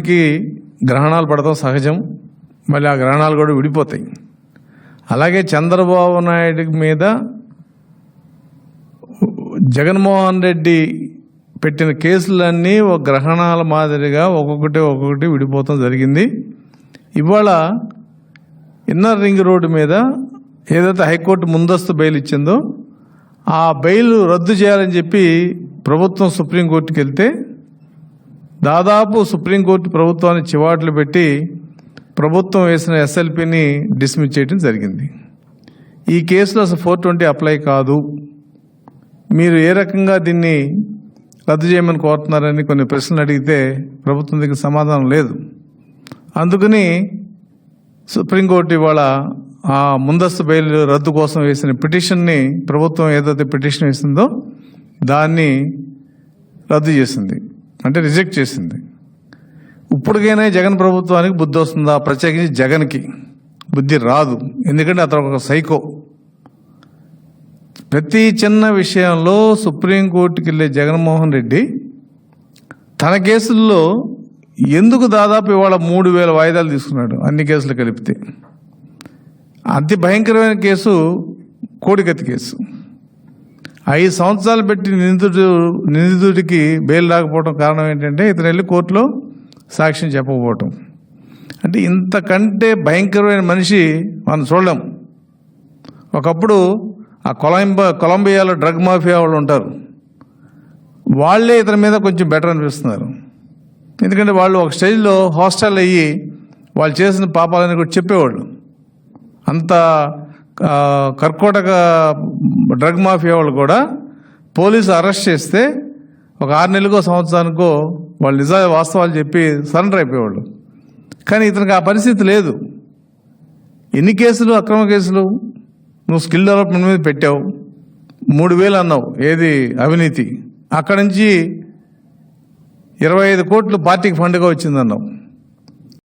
కి గ్రహణాలు పడతాం సహజం మళ్ళీ ఆ గ్రహణాలు కూడా విడిపోతాయి. అలాగే చంద్రబాబు నాయుడు మీద జగన్మోహన్ రెడ్డి పెట్టిన కేసులన్నీ ఒక గ్రహణాల మాదిరిగా ఒక్కొక్కటి ఒక్కొక్కటి విడిపోవటం జరిగింది. ఇవాళ ఇన్నర్ రింగ్ రోడ్డు మీద ఏదైతే హైకోర్టు ముందస్తు బెయిల్ ఇచ్చిందో ఆ బెయిల్ రద్దు చేయాలని చెప్పి ప్రభుత్వం సుప్రీంకోర్టుకి వెళ్తే దాదాపు సుప్రీంకోర్టు ప్రభుత్వాన్ని చివాట్లు పెట్టి ప్రభుత్వం వేసిన ఎస్ఎల్పిని డిస్మిస్ చేయడం జరిగింది. ఈ కేసులో అసలు ఫోర్ ట్వంటీ అప్లై కాదు. మీరు ఏ రకంగా దీన్ని రద్దు చేయమని కోరుతున్నారని కొన్ని ప్రశ్నలు అడిగితే ప్రభుత్వం దగ్గర సమాధానం లేదు. అందుకని సుప్రీంకోర్టు ఇవాళ ఆ ముందస్తు బెయిల్ రద్దు కోసం వేసిన పిటిషన్ని ప్రభుత్వం ఏదైతే పిటిషన్ వేసిందో దాన్ని రద్దు చేసింది. అంటే రిజెక్ట్ చేసింది. ఇప్పటికైనా జగన్ ప్రభుత్వానికి బుద్ధి వస్తుందా? ప్రత్యేకించి జగన్కి బుద్ధి రాదు. ఎందుకంటే అతను ఒక సైకో. ప్రతి చిన్న విషయంలో సుప్రీంకోర్టుకి వెళ్ళే జగన్మోహన్ రెడ్డి తన కేసుల్లో ఎందుకు దాదాపు ఇవాళ మూడు వేల వాయిదాలు తీసుకున్నాడు అన్ని కేసులు కలిపితే? అతి భయంకరమైన కేసు కోడికత్తి కేసు. ఐదు సంవత్సరాలు పెట్టి నిందితుడు నిందితుడికి బెయిల్ రాకపోవడం కారణం ఏంటంటే ఇతను వెళ్ళి కోర్టులో సాక్ష్యం చెప్పకపోవటం. అంటే ఇంతకంటే భయంకరమైన మనిషి మనం చూడలేం. ఒకప్పుడు ఆ కొలంబ కొలంబియాలో డ్రగ్ మాఫియా వాళ్ళు ఉంటారు. వాళ్ళే ఇతని మీద కొంచెం బెటర్ అనిపిస్తున్నారు. ఎందుకంటే వాళ్ళు ఒక స్టేజ్లో హాస్టల్ అయ్యి వాళ్ళు చేసిన పాపాలని కూడా చెప్పేవాళ్ళు. అంత కర్కోటక డ్రగ్ మాఫియా వాళ్ళు కూడా పోలీసు అరెస్ట్ చేస్తే ఒక ఆరు నెలలకో సంవత్సరానికో వాళ్ళు నిజ వాస్తవాలు చెప్పి సరెండర్ అయిపోయేవాళ్ళు. కానీ ఇతనికి ఆ పరిస్థితి లేదు. ఎన్ని కేసులు అక్రమ కేసులు? నువ్వు స్కిల్ డెవలప్మెంట్ మీద పెట్టావు. మూడు వేలు అన్నావు. ఏది? అవినీతి. అక్కడి నుంచి ఇరవై ఐదు కోట్లు పార్టీకి ఫండ్గా వచ్చిందన్నావు.